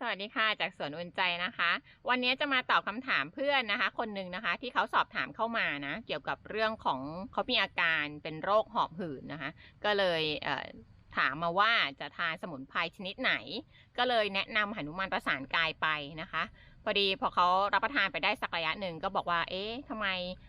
สวัสดีค่ะจากสวนอุ่นใจนะคะ วันนี้จะมาตอบคำถามเพื่อนนะคะ คนหนึ่งนะคะ ที่เขาสอบถามเข้ามานะ เกี่ยวกับเรื่องของเขามีอาการเป็นโรคหอบหืดนะคะ ก็เลยเถามมาว่าจะทานสมุนไพรชนิดไหน ก็เลยแนะนำหนุมานประสานกายไปนะคะ พอดีพอเขารับประทานไปได้สักระยะหนึ่งก็บอกว่า เอ๊ะทำไม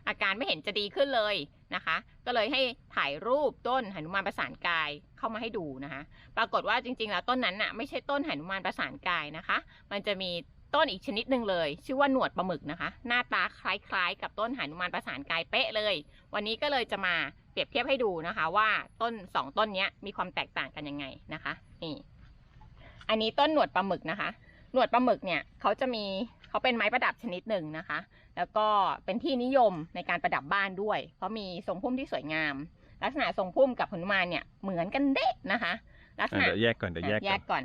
อาการไม่เห็นจะดีขึ้นเลยนะคะ ก็เลยให้ถ่ายรูปต้นหนุมานประสานกายเข้ามาให้ดูนะคะ ปรากฏว่าจริง ๆ แล้วต้นนั้นน่ะไม่ใช่ต้นหนุมานประสานกายนะคะ มันจะมีต้นอีกชนิดหนึ่งเลย ชื่อว่าหนวดปลาหมึกนะคะ หน้าตาคล้ายๆ กับต้นหนุมานประสานกายเป๊ะเลย วันนี้ก็เลยจะมาเปรียบเทียบให้ดูนะคะ ว่าต้นสองต้นนี้มีความแตกต่างกันยังไงนะคะนี่อันนี้ต้นหนวดปลาหมึกนะคะ หนวดปลาหมึกเนี่ยเขาจะมี เขาเป็นไม้ประดับชนิดหนึ่งนะคะ แล้วก็เป็นที่นิยมในการประดับบ้านด้วย เพราะมีทรงพุ่มที่สวยงาม ลักษณะทรงพุ่มกับหนุมานเนี่ยเหมือนกันเด๊ะนะคะ ลักษอะณะเดี๋ยวแยกก่อนเดี๋ยวแยกแยก่อนกก่อน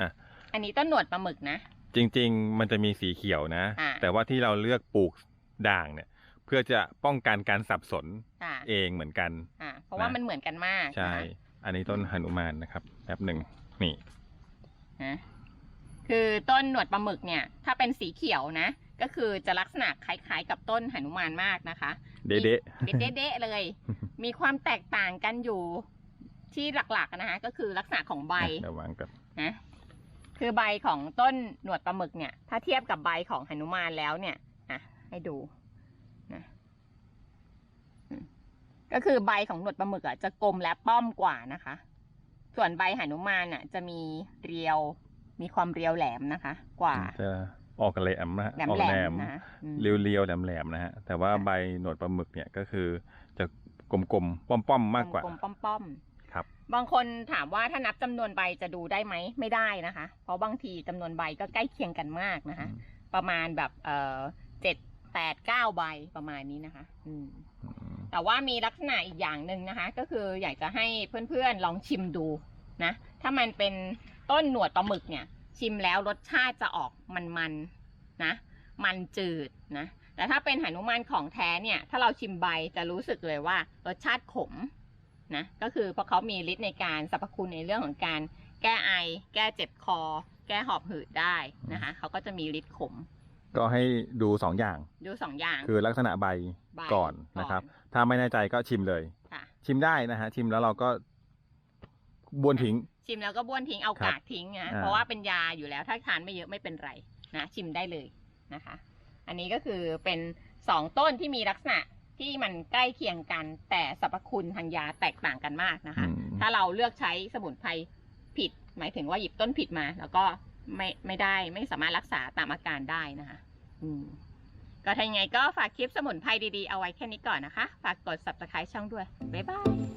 อะอันนี้ต้นหนวดปลาหมึกนะ จริง ๆ มันจะมีสีเขียวนะอ่าแต่ว่าที่เราเลือกปลูกด่างเนี่ย เพื่อจะป้องกันการสับสนอ่าเองเหมือนกันอ่าเพราะว่านะมันเหมือนกันมาก ใช่นะคะอันนี้ต้นหนุมานนะครับแป๊บหนึ่งนี่นะ คือต้นหนวดปลาหมึกเนี่ย ถ้าเป็นสีเขียวนะ ก็คือจะลักษณะคล้ายๆกับต้นหนุมานมากนะคะ เด๊ะเด๊ะๆเลย มีความแตกต่างกันอยู่ที่หลักๆนะคะก็คือลักษณะของใบๆเดี๋ยววางกันนะคือใบของต้นหนวดปลาหมึกเนี่ย ถ้าเทียบกับใบของหนุมานแล้วเนี่ยอะให้ดูนะอืมก็คือใบของหนวดปลาหมึกอะจะกลมและป้อมกว่านะคะ ส่วนใบหนุมานอะ จะมีเรียว มีความเรียวแหลมนะคะ กว่าจะออกแหลมนะแหลมออกแหลแหลมมนะอืมเรียวๆแหลมๆนะฮะแต่ว่าใบหนวดปลาหมึกเนี่ยก็คือจะกลมๆป้อมๆมากกว่ากลมๆป้อมๆครับ บางคนถามว่าถ้านับจำนวนใบจะดูได้ไหมไม่ได้นะคะ เพราะบางทีจำนวนใบก็ใกล้เคียงกันมากนะคะ ประมาณแบบเอ่อเจ็ดแปดเก้าใบประมาณนี้นะคะอืมอืมแต่ว่ามีลักษณะอีกอย่างหนึ่งนะคะ ก็คืออยากจะให้เพื่อนๆลองชิมดูนะ ถ้ามันเป็น ต้นหนวดปลาหมึกเนี่ย ชิมแล้วรสชาติจะออกมันๆนะ มันจืดนะ แต่ถ้าเป็นหนุมานของแท้เนี่ย ถ้าเราชิมใบจะรู้สึกเลยว่ารสชาติขมนะ ก็คือเพราะเขามีฤทธิ์ในการสรรพคุณในเรื่องของการแก้ไอ แก้เจ็บคอ แก้หอบหืดได้นะคะ เขาก็จะมีฤทธิ์ขม ก็ให้ดูสองอย่าง ดูสองอย่าง คือลักษณะใบใบก่อนนะครับ ถ้าไม่แน่ใจก็ชิมเลยค่ะชิมได้นะฮะ ชิมแล้วเราก็บ้วนทิ้ง ชิมแล้วก็บ้วนทิ้งเอาครับกากทิ้งนะอ่าเพราะว่าเป็นยาอยู่แล้วถ้าทานไม่เยอะไม่เป็นไรนะชิมได้เลยนะคะ อันนี้ก็คือเป็นสองต้นที่มีลักษณะที่มันใกล้เคียงกันแต่สรรพคุณทางยาแตกต่างกันมากนะคะอืมถ้าเราเลือกใช้สมุนไพรผิด หมายถึงว่าหยิบต้นผิดมา แล้วก็ไม่ไม่ได้ไม่สามารถรักษาตามอาการได้นะคะ อืมก็ถ้ายังไงก็ฝากคลิปสมุนไพรดีๆ เอาไว้แค่นี้ก่อนนะคะ ฝากกด subscribe ช่องด้วย บ๊ายบาย